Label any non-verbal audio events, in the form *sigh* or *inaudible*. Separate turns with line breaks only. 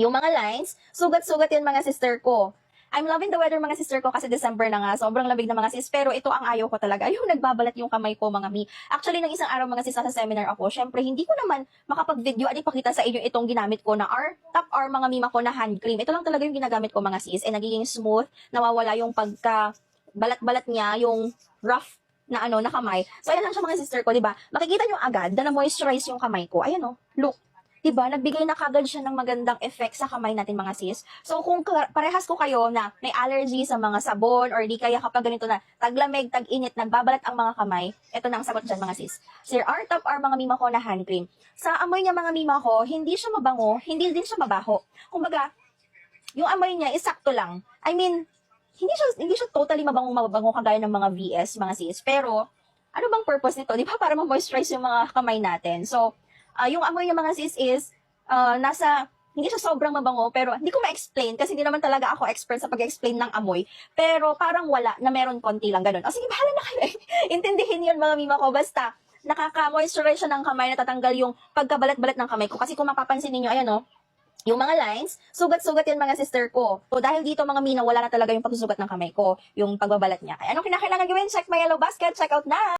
Yung mga lines, sugat-sugat yan mga sister ko. I'm loving the weather mga sister ko kasi December na nga. Sobrang lamig na mga sis. Pero ito ang ayaw ko talaga. Yung nagbabalat yung kamay ko mga mi. Actually, nang isang araw mga sis sa seminar ako, syempre hindi ko naman makapag-video at ipakita sa inyo itong ginamit ko na R, top R mga mima ko na hand cream. Ito lang talaga yung ginagamit ko mga sis. Eh, nagiging smooth, nawawala yung pagka balat-balat niya, yung rough na ano, na kamay. So, ayan lang siya mga sister ko, di ba? Makikita nyo agad na na-moisturize yung kamay ko. Ayan oh, look. Diba? Nagbigay na kagad siya ng magandang effect sa kamay natin mga sis. So kung parehas ko kayo na may allergy sa mga sabon or di kaya kapag ganito na taglamig, tag-init, nagbabalat ang mga kamay, ito na ang sagot dyan mga sis. Sir R Top R mga mima ko na hand cream. Sa amoy niya mga mima ko, hindi siya mabango, hindi din siya mabaho. Kumbaga, yung amoy niya is sakto lang. I mean, hindi siya hindi siya totally mabango mabango kagaya ng mga VS mga sis. Pero ano bang purpose nito? Di ba *laughs* para ma-moisturize yung mga kamay natin. So, ah, yung amoy ng mga sis is ah, nasa hindi siya sobrang mabango, pero hindi ko ma-explain kasi hindi naman talaga ako expert sa pag-explain ng amoy. Pero parang wala na meron konti lang ganun. O sige, bahala na kayo. *laughs* Intindihin yun mga mima ko. Basta, nakaka-moisturize siya ng kamay, natatanggal yung pagkabalat-balat ng kamay ko. Kasi kung mapapansin ninyo, ayan o, yung mga lines, sugat-sugat yan mga sister ko. So dahil dito mga mina, wala na talaga yung pagsusugat ng kamay ko, yung pagbabalat niya. Kaya anong kinakailangan gawin? Check my yellow basket, check out na!